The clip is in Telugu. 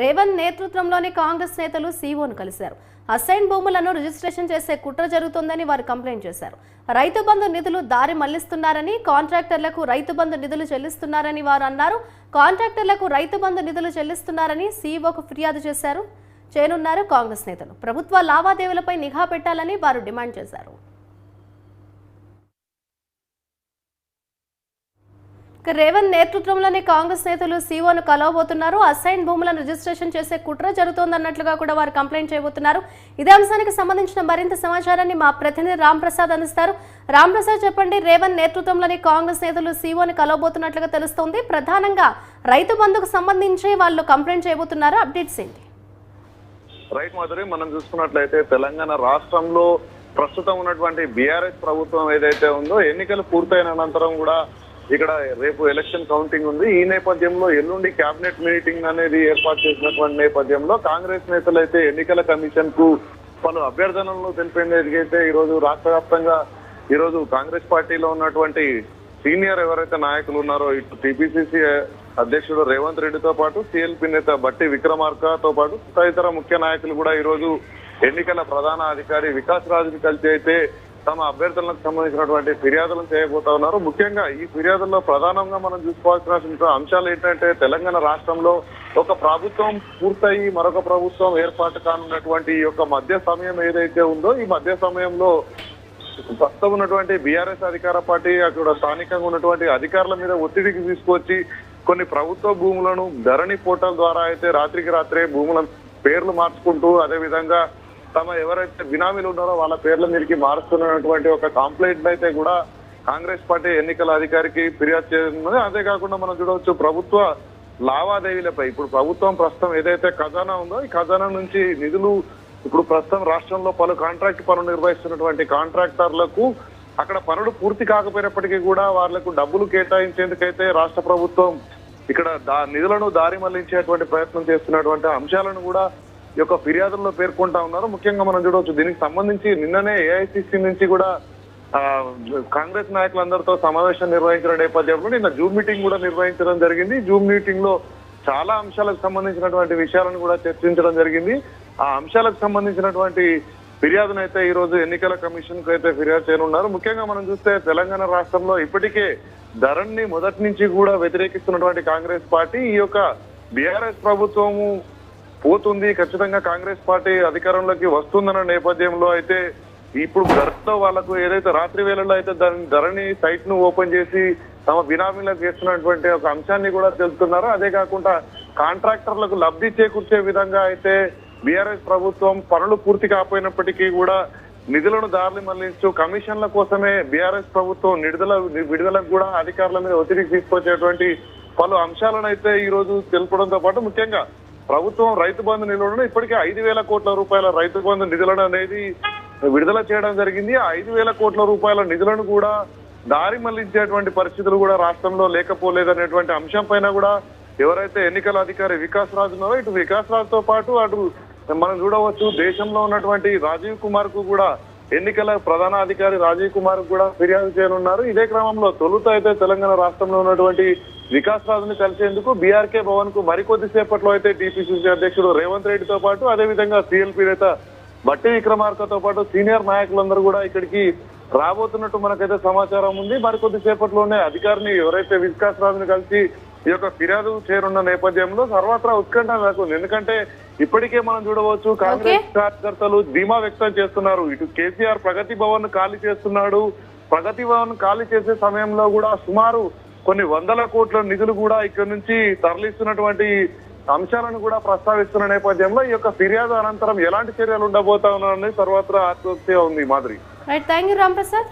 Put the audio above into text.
రేవంత్ నేతృత్వంలోని కాంగ్రెస్ నేతలు సీఓను కలిశారు. అసైన్ భూములను రిజిస్ట్రేషన్ చేసే కుట్ర జరుగుతోందని వారు కంప్లైంట్ చేశారు. రైతు బంధు నిధులు దారి మళ్ళిస్తున్నారని కాంట్రాక్టర్లకు రైతు బంధు నిధులు చెల్లిస్తున్నారని వారు అన్నారు. కాంట్రాక్టర్లకు రైతు బంధు నిధులు చెల్లిస్తున్నారని సీఓకు ఫిర్యాదు చేశారు. చేయనున్నారు కాంగ్రెస్ నేతలు. ప్రభుత్వ లావాదేవీలపై నిఘా పెట్టాలని వారు డిమాండ్ చేశారు. రేవంత్ నేతృత్వంలోని కాంగ్రెస్ నేతలు సీఓను కలవబోతున్నారు. అసైన్ భూములను రిజిస్ట్రేషన్ చేసే కుట్ర జరుగుతోందన్నట్లుగా కూడా వారు కంప్లైంట్ చేయబోతున్నారు. ఇదే అంశానికి సంబంధించిన మరింత సమాచారాన్ని మా ప్రతినిధి రామ్ ప్రసాద్ అందిస్తారు. రామ్ ప్రసాద్ చెప్పండి రేవంత్ నేతృత్వంలోని కాంగ్రెస్ నేతలు సీఓను కలవబోతున్నట్లుగా తెలుస్తోంది. ప్రధానంగా రైతు బంధుకు సంబంధించి వాళ్ళు కంప్లైంట్ చేయబోతున్నారు. అప్డేట్స్ ఏంటి? రైట్ మాధురి మనం చూసుకున్నట్లయితే తెలంగాణ రాష్ట్రంలో ప్రస్తుతం ఉన్నటువంటి బీఆర్ఎస్ ప్రభుత్వం ఏదైతే ఉందో ఎన్నికలు పూర్తయిన అనంతరం కూడా ఇక్కడ రేపు ఎలక్షన్ కౌంటింగ్ ఉంది. ఈ నేపథ్యంలో ఎల్లుండి కేబినెట్ మీటింగ్ అనేది ఏర్పాటు చేసినటువంటి నేపథ్యంలో కాంగ్రెస్ నేతలు అయితే ఎన్నికల కమిషన్కు పలు అభ్యర్థనలు తెలిపేందుకైతే ఈ రోజు రాష్ట్ర వ్యాప్తంగా ఈ రోజు కాంగ్రెస్ పార్టీలో ఉన్నటువంటి సీనియర్ ఎవరైతే నాయకులు ఉన్నారో ఇటు టీపీసీసీ అధ్యక్షుడు రేవంత్ రెడ్డితో పాటు సిఎల్పి నేత బట్టి విక్రమార్కతో పాటు తదితర ముఖ్య నాయకులు కూడా ఈ రోజు ఎన్నికల ప్రధాన అధికారి వికాస్ రాజుని కలిసి అయితే తమ అభ్యర్థులకు సంబంధించినటువంటి ఫిర్యాదులను చేయబోతా ఉన్నారు. ముఖ్యంగా ఈ ఫిర్యాదుల్లో ప్రధానంగా మనం చూసుకోవాల్సిన అంశాలు ఏంటంటే తెలంగాణ రాష్ట్రంలో ఒక ప్రభుత్వం పూర్తయి మరొక ప్రభుత్వం ఏర్పాటు కానున్నటువంటి ఈ యొక్క మధ్య సమయం ఏదైతే ఉందో ఈ మధ్య సమయంలో ప్రస్తుతం ఉన్నటువంటి బీఆర్ఎస్ అధికార పార్టీ అక్కడ స్థానికంగా ఉన్నటువంటి అధికారుల మీద ఒత్తిడికి తీసుకొచ్చి కొన్ని ప్రభుత్వ భూములను ధరణి పోర్టల్ ద్వారా అయితే రాత్రికి రాత్రే భూములను పేర్లు మార్చుకుంటూ అదేవిధంగా తమ ఎవరైతే బినామీలు ఉన్నారో వాళ్ళ పేర్ల మీదకి మారుస్తున్నటువంటి ఒక కంప్లైంట్ అయితే కూడా కాంగ్రెస్ పార్టీ ఎన్నికల అధికారికి ఫిర్యాదు చేస్తున్నది అదే కాకుండా మనం చూడవచ్చు ప్రభుత్వ లావాదేవీలపై ఇప్పుడు ప్రభుత్వం ప్రస్తుతం ఏదైతే ఖజానా ఉందో ఈ ఖజానా నుంచి నిధులు ఇప్పుడు ప్రస్తుతం రాష్ట్రంలో పలు కాంట్రాక్ట్ పనులు నిర్వహిస్తున్నటువంటి కాంట్రాక్టర్లకు అక్కడ పనులు పూర్తి కాకపోయినప్పటికీ కూడా వాళ్ళకు డబ్బులు కేటాయించేందుకైతే రాష్ట్ర ప్రభుత్వం ఇక్కడ దా నిధులను దారి మళ్ళించేటువంటి ప్రయత్నం చేస్తున్నటువంటి అంశాలను కూడా యొక్క ఫిర్యాదుల్లో పేర్కొంటా ఉన్నారు. ముఖ్యంగా మనం చూడవచ్చు దీనికి సంబంధించి నిన్ననే ఏఐసిసి నుంచి కూడా కాంగ్రెస్ నాయకులందరితో సమావేశం నిర్వహించిన నేపథ్యంలో నిన్న జూమ్ మీటింగ్ కూడా నిర్వహించడం జరిగింది. జూమ్ మీటింగ్లో చాలా అంశాలకు సంబంధించినటువంటి విషయాలను కూడా చర్చించడం జరిగింది. ఆ అంశాలకు సంబంధించినటువంటి ఫిర్యాదును అయితే ఈ రోజు ఎన్నికల కమిషన్కు అయితే ఫిర్యాదు చేయనున్నారు. ముఖ్యంగా మనం చూస్తే తెలంగాణ రాష్ట్రంలో ఇప్పటికే ధరణి మొదటి నుంచి కూడా వ్యతిరేకిస్తున్నటువంటి కాంగ్రెస్ పార్టీ ఈ యొక్క బీఆర్ఎస్ ప్రభుత్వము పోతుంది. ఖచ్చితంగా కాంగ్రెస్ పార్టీ అధికారంలోకి వస్తుందన్న నేపథ్యంలో అయితే ఇప్పుడు ధరతో వాళ్ళకు ఏదైతే రాత్రి వేళల్లో అయితే దాని ధరని సైట్ను ఓపెన్ చేసి తమ బినామీలకు చేస్తున్నటువంటి ఒక అంశాన్ని కూడా తెలుపుతున్నారు. అదే కాకుండా కాంట్రాక్టర్లకు లబ్ధి చేకూర్చే విధంగా అయితే బీఆర్ఎస్ ప్రభుత్వం పనులు పూర్తి కాకపోయినప్పటికీ కూడా నిధులను దారిని మళ్ళించు కమిషన్ల కోసమే బీఆర్ఎస్ ప్రభుత్వం నిడుదల విడుదలకు కూడా అధికారుల మీద ఒత్తిడికి తీసుకొచ్చేటువంటి పలు అంశాలను అయితే ఈ రోజు తెలుపడంతో పాటు ముఖ్యంగా ప్రభుత్వం రైతు బంధు నిధులను ఇప్పటికే ఐదు వేల కోట్ల రూపాయల రైతు బంధు నిధులను అనేది విడుదల చేయడం జరిగింది. ఆ ఐదు వేల కోట్ల రూపాయల నిధులను కూడా దారి మళ్ళించేటువంటి పరిస్థితులు కూడా రాష్ట్రంలో లేకపోలేదనేటువంటి అంశం పైన కూడా ఎవరైతే ఎన్నికల అధికారి వికాస్ రాజు ఉన్నారో ఇటు వికాస్ రాజుతో పాటు అటు మనం చూడవచ్చు దేశంలో ఉన్నటువంటి రాజీవ్ కుమార్కు కూడా ఎన్నికల ప్రధాన అధికారి రాజీవ్ కుమార్కు కూడా ఫిర్యాదు చేయనున్నారు. ఇదే క్రమంలో తొలుత అయితే తెలంగాణ రాష్ట్రంలో ఉన్నటువంటి వికాస్ రాజుని కలిసేందుకు బీఆర్కే భవన్కు మరికొద్ది సేపట్లో అయితే టీపీసీసీ అధ్యక్షుడు రేవంత్ రెడ్డితో పాటు అదేవిధంగా సిఎల్పీ నేత బట్టి విక్రమార్కతో పాటు సీనియర్ నాయకులందరూ కూడా ఇక్కడికి రాబోతున్నట్టు మనకైతే సమాచారం ఉంది. మరికొద్ది సేపట్లోనే అధికారిని ఎవరైతే వికాస్ రాజుని కలిసి ఈ యొక్క ఫిర్యాదు చేరున్న నేపథ్యంలో సర్వత్రా ఉత్కంఠ నెలకొంది ఎందుకంటే ఇప్పటికే మనం చూడవచ్చు కాంగ్రెస్ కార్యకర్తలు ధీమా వ్యక్తం చేస్తున్నారు. ఇటు కేసీఆర్ ప్రగతి భవన్ ఖాళీ చేస్తున్నాడు. ప్రగతి భవన్ ఖాళీ చేసే సమయంలో కూడా సుమారు కొన్ని వందల కోట్ల నిధులు కూడా ఇక్కడ నుంచి తరలిస్తున్నటువంటి అంశాలను కూడా ప్రస్తావిస్తున్న నేపథ్యంలో ఈ యొక్క ఫిర్యాదు అనంతరం ఎలాంటి చర్యలు ఉండబోతా ఉన్నారని సర్వత్రా ఆత్మహత్య ఉంది మాదిరి. Right thank you Ram Prasad